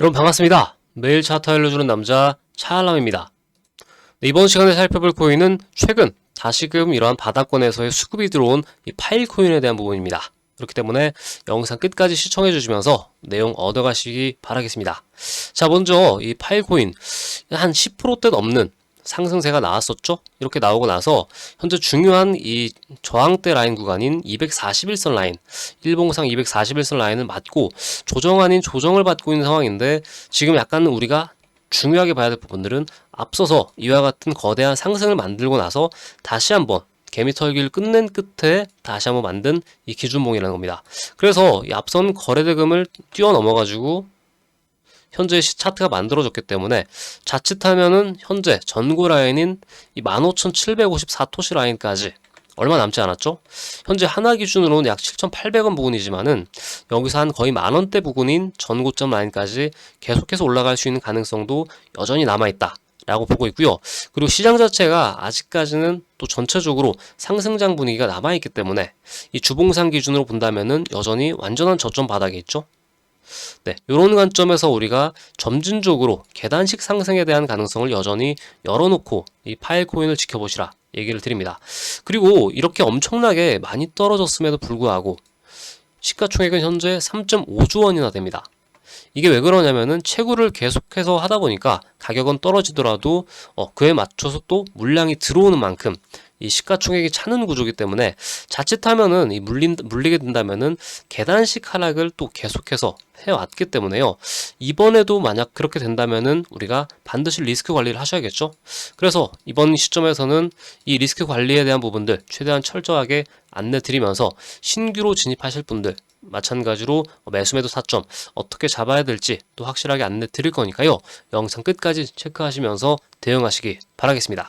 여러분 반갑습니다. 매일 차트 알려주는 남자 차알람입니다. 네, 이번 시간에 살펴볼 코인은 최근 다시금 이러한 바닥권에서의 수급이 들어온 이 파일 코인에 대한 부분입니다. 그렇기 때문에 영상 끝까지 시청해 주시면서 내용 얻어가시기 바라겠습니다. 자, 먼저 이 파일 코인 한 10%대 넘는 상승세가 나왔었죠? 이렇게 나오고 나서 현재 중요한 이 저항대 라인 구간인 241선 라인, 일봉상 241선 라인을 맞고 조정 아닌 조정을 받고 있는 상황인데 지금 약간 우리가 중요하게 봐야 될 부분들은 앞서서 이와 같은 거대한 상승을 만들고 나서 다시 한번 개미 털기를 끝낸 끝에 다시 한번 만든 이 기준봉이라는 겁니다. 그래서 이 앞선 거래대금을 뛰어넘어가지고 현재 시 차트가 만들어졌기 때문에 자칫하면은 현재 전고 라인인 이 15,754토시 라인까지 얼마 남지 않았죠? 현재 하나 기준으로는 약 7,800원 부근이지만은 여기서 한 거의 만 원대 부근인 전고점 라인까지 계속해서 올라갈 수 있는 가능성도 여전히 남아 있다. 라고 보고 있고요. 그리고 시장 자체가 아직까지는 또 전체적으로 상승장 분위기가 남아 있기 때문에 이 주봉상 기준으로 본다면은 여전히 완전한 저점 바닥에 있죠. 네, 이런 관점에서 우리가 점진적으로 계단식 상승에 대한 가능성을 여전히 열어놓고 이 파일 코인을 지켜보시라 얘기를 드립니다. 그리고 이렇게 엄청나게 많이 떨어졌음에도 불구하고 시가총액은 현재 3.5조 원이나 됩니다. 이게 왜 그러냐면은 채굴을 계속해서 하다 보니까 가격은 떨어지더라도 어, 그에 맞춰서 또 물량이 들어오는 만큼 이 시가총액이 차는 구조기 때문에 자칫하면은 이 물린 물리게 된다면은 계단식 하락을 또 계속해서 해왔기 때문에요. 이번에도 만약 그렇게 된다면은 우리가 반드시 리스크 관리를 하셔야겠죠. 그래서 이번 시점에서는 이 리스크 관리에 대한 부분들 최대한 철저하게 안내 드리면서 신규로 진입하실 분들 마찬가지로 매수매도 타점 어떻게 잡아야 될지 또 확실하게 안내 드릴 거니까요. 영상 끝까지 체크하시면서 대응하시기 바라겠습니다.